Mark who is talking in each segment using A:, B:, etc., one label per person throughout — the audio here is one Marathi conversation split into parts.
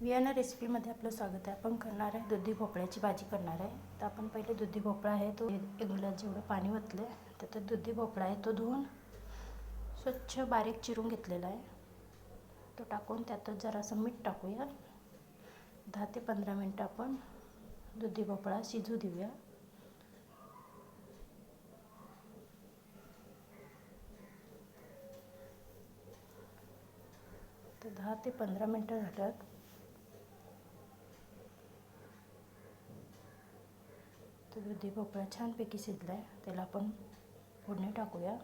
A: वियाना रेसिपीमध्ये आपलं स्वागत आहे. आपण करणार आहे दुधी भोपळ्याची भाजी करणार आहे. तर आपण पहिले दुधी भोपळा आहे तो एक ग्लास जेवढं पाणी ओतलं आहे तर तो दुधी भोपळा आहे तो धुवून स्वच्छ बारीक चिरून घेतलेला आहे. तो टाकून त्यातच जरासं मीठ टाकूया. दहा ते पंधरा मिनटं आपण दुधी भोपळा शिजू देऊया. तर दहा ते पंधरा मिनटं झाल्यात. तर दुधी भोपळा छानपैकी शिजला आहे त्याला आपण फोडणी टाकूया.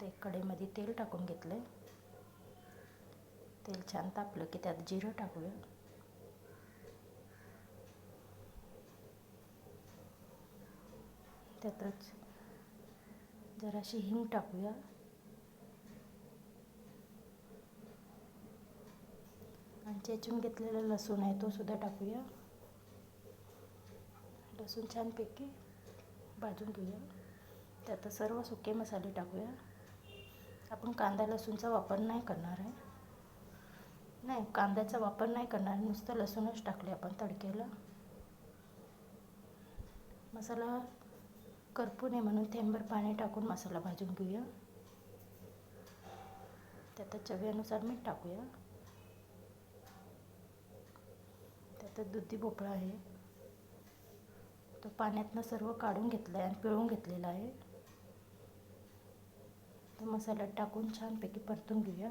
A: ते कढईमध्ये तेल टाकून घेतलं आहे तेल छान तापलं की त्यात जिरं टाकूया. त्यातच जराशी हिंग टाकूया. आणि चेचून घेतलेला लसूण आहे तो सुद्धा टाकूया. लसूण छानपैकी भाजून घेऊया. त्यात सर्व सुके मसाले टाकूया. आपण कांदा लसूणचा वापर नाही करणार आहे. नाही कांद्याचा वापर नाही करणार. नुसतं लसूणच टाकले आपण तडक्याला मसाला करपू नये म्हणून थेंबर पाणी टाकून मसाला भाजून घेऊया. त्यात चवीनुसार मीठ टाकूया. त्यात दुधी भोपळा आहे. तो पाण्यातनं सर्व काढून घेतलं आहे आणि पिळून घेतलेलं आहे. तो मसाल्यात टाकून छानपैकी परतून घेऊया.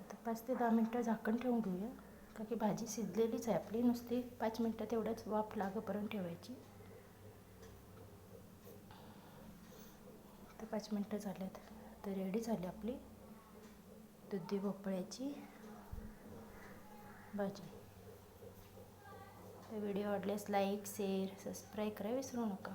A: आता पाच ते दहा मिनटं झाकण ठेवून घेऊया. कारण की भाजी शिजलेलीच आहे आपली नुसती पाच मिनटं तेवढंच वाफ लागेपर्यंत ठेवायची. तर पाच मिनटं झाल्यात तर रेडी झाली आपली दुधी भोपळ्याची. भाजी तर व्हिडिओ आवडल्यास लाईक शेअर सबस्क्राईब करा विसरू नका.